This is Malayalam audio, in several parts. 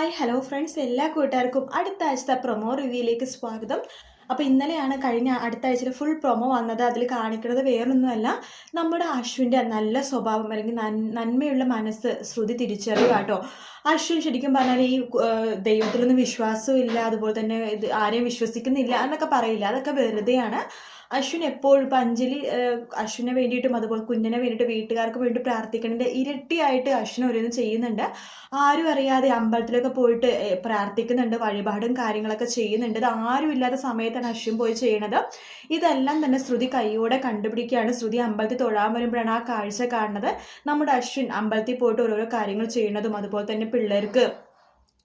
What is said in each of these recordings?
ഹായ് ഹലോ ഫ്രണ്ട്സ് എല്ലാ കൂട്ടുകാർക്കും അടുത്ത ആഴ്ചത്തെ പ്രൊമോ റിവ്യൂയിലേക്ക് സ്വാഗതം. അപ്പോൾ ഇന്നലെയാണ് കഴിഞ്ഞ അടുത്ത ആഴ്ചയിൽ ഫുൾ പ്രൊമോ വന്നത്. അതിൽ കാണിക്കുന്നത് വേറൊന്നുമല്ല. നമ്മുടെ അശ്വിന്റെ നല്ല സ്വഭാവം അല്ലെങ്കിൽ നന്മയുള്ള മനസ്സ് ശ്രുതി തിരിച്ചറിയുക കേട്ടോ അശ്വിൻ ശരിക്കും പറഞ്ഞാൽ ഈ ദൈവത്തിലൊന്നും വിശ്വാസവും ഇല്ല. അതുപോലെ തന്നെ ഇത് ആരെയും വിശ്വസിക്കുന്നില്ല എന്നൊക്കെ പറയില്ല. അതൊക്കെ വെറുതെയാണ്. അശ്വിൻ എപ്പോഴും അഞ്ജലി അശ്വിനെ വേണ്ടിയിട്ടും അതുപോലെ കുഞ്ഞിനെ വേണ്ടിയിട്ട് വീട്ടുകാർക്ക് വേണ്ടി പ്രാർത്ഥിക്കണതിന്റെ ഇരട്ടിയായിട്ട് അശ്വിൻ ഓരോന്ന് ചെയ്യുന്നുണ്ട്. ആരും അറിയാതെ അമ്പലത്തിലൊക്കെ പോയിട്ട് പ്രാർത്ഥിക്കുന്നുണ്ട് വഴിപാടും കാര്യങ്ങളൊക്കെ ചെയ്യുന്നുണ്ട്. ഇത് ആരും ഇല്ലാത്ത സമയത്താണ് അശ്വിൻ പോയി ചെയ്യണത്. ഇതെല്ലാം തന്നെ ശ്രുതി കൈയോടെ കണ്ടുപിടിക്കുകയാണ്. ശ്രുതി അമ്പലത്തിൽ തൊഴാൻ വരുമ്പോഴാണ് ആ കാഴ്ച കാണുന്നത്. നമ്മുടെ അശ്വിൻ അമ്പലത്തിൽ പോയിട്ട് ഓരോരോ കാര്യങ്ങൾ ചെയ്യുന്നതും അതുപോലെ തന്നെ പിള്ളേർക്ക്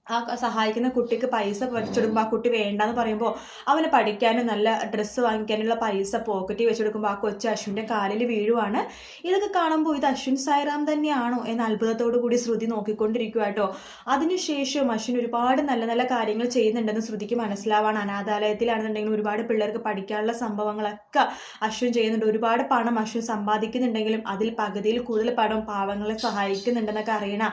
ആ സഹായിക്കുന്ന കുട്ടിക്ക് പൈസ വെച്ചെടുക്കുമ്പോൾ ആ കുട്ടി വേണ്ടെന്ന് പറയുമ്പോൾ അവന് പഠിക്കാനും നല്ല ഡ്രസ്സ് വാങ്ങിക്കാനുള്ള പൈസ പോക്കറ്റിൽ വെച്ചെടുക്കുമ്പോൾ ആ കൊച്ചു അശ്വിന്റെ കാലിൽ വീഴുവാണ്. ഇതൊക്കെ കാണുമ്പോൾ ഇത് അശ്വിൻ സായിറാം തന്നെയാണോ എന്ന അത്ഭുതത്തോടു കൂടി ശ്രുതി നോക്കിക്കൊണ്ടിരിക്കുക കേട്ടോ അതിനുശേഷം അശ്വിൻ ഒരുപാട് നല്ല നല്ല കാര്യങ്ങൾ ചെയ്യുന്നുണ്ടെന്ന് ശ്രുതിക്ക് മനസ്സിലാവാണ്. അനാഥാലയത്തിലാണെന്നുണ്ടെങ്കിലും ഒരുപാട് പിള്ളേർക്ക് പഠിക്കാനുള്ള സംഭവങ്ങളൊക്കെ അശ്വിൻ ചെയ്യുന്നുണ്ട്. ഒരുപാട് പണം അശ്വിൻ സമ്പാദിക്കുന്നുണ്ടെങ്കിലും അതിൽ പകുതിയിൽ കൂടുതൽ പണം പാവങ്ങളെ സഹായിക്കുന്നുണ്ടെന്നൊക്കെ അറിയണ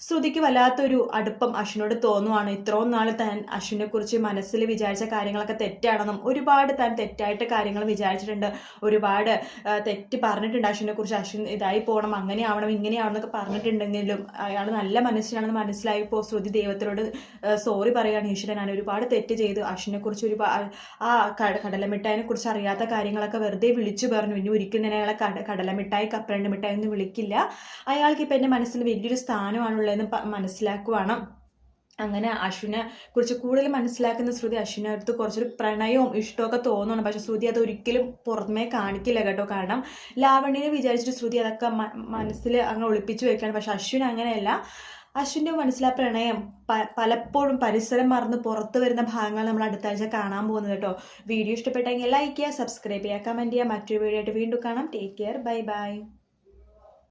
ശ്രുതിക്ക് വല്ലാത്തൊരു അടുപ്പം അശ്വിനോട് തോന്നുവാണ്. ഇത്രയും നാൾ താൻ അശ്വിനെ കുറിച്ച് മനസ്സിൽ വിചാരിച്ച കാര്യങ്ങളൊക്കെ തെറ്റാണെന്നും ഒരുപാട് താൻ തെറ്റായിട്ട് കാര്യങ്ങൾ വിചാരിച്ചിട്ടുണ്ട്. ഒരുപാട് തെറ്റ് പറഞ്ഞിട്ടുണ്ട് അശ്വിനെ കുറിച്ച്. അശ്വിൻ ഇതായി പോകണം അങ്ങനെ ആവണം ഇങ്ങനെ ആവണം എന്നൊക്കെ പറഞ്ഞിട്ടുണ്ടെങ്കിലും അയാൾ നല്ല മനസ്സിലാണെന്ന് മനസ്സിലായപ്പോൾ ശ്രുതി ദൈവത്തിനോട് സോറി പറയുകയാണ്. ഈശ്വരൻ ഞാൻ ഒരുപാട് തെറ്റ് ചെയ്തു. അശ്വിനെ കുറിച്ച് ഒരുപാട് ആ കട- കടലമിഠായിനെ കുറിച്ച് അറിയാത്ത കാര്യങ്ങളൊക്കെ വെറുതെ വിളിച്ചു പറഞ്ഞു. ഇനി ഒരിക്കലും ഞാൻ അയാളെ കട കടലമിഠായി കപ്പരണ്ട് മിഠായി ഒന്നും വിളിക്കില്ല. അയാൾക്ക് ഇപ്പം എന്റെ മനസ്സിൽ വലിയൊരു സ്ഥാനമാണുള്ളതെന്ന് പ- മനസ്സിലാക്കുവാണ്. അങ്ങനെ അശ്വിനെ കുറിച്ച് കൂടുതൽ മനസ്സിലാക്കുന്ന ശ്രുതി അശ്വിനെ അടുത്ത് കുറച്ചൊരു പ്രണയവും ഇഷ്ടമൊക്കെ തോന്നുന്നു പക്ഷെ ശ്രുതി അത് ഒരിക്കലും പുറമേ കാണിക്കില്ല കേട്ടോ. കാരണം ലാവണ്യനെ വിചാരിച്ചിട്ട് ശ്രുതി അതൊക്കെ മനസ്സിൽ അങ്ങനെ ഒളിപ്പിച്ചു വെക്കുകയാണ്. പക്ഷെ അശ്വിൻ അങ്ങനെയല്ല. അശ്വിന്റെ മനസ്സിലാ പ്രണയം പ- പലപ്പോഴും പരിസരം മറന്ന് പുറത്ത് വരുന്ന ഭാഗങ്ങൾ നമ്മൾ അടുത്ത ആഴ്ച കാണാൻ പോകുന്നത് കേട്ടോ. വീഡിയോ ഇഷ്ടപ്പെട്ടെങ്കിൽ ലൈക്ക് ചെയ്യുക സബ്സ്ക്രൈബ് ചെയ്യുക കമന്റ് ചെയ്യുക. മറ്റൊരു വീഡിയോ ആയിട്ട് വീണ്ടും കാണാം. Take care bye bye.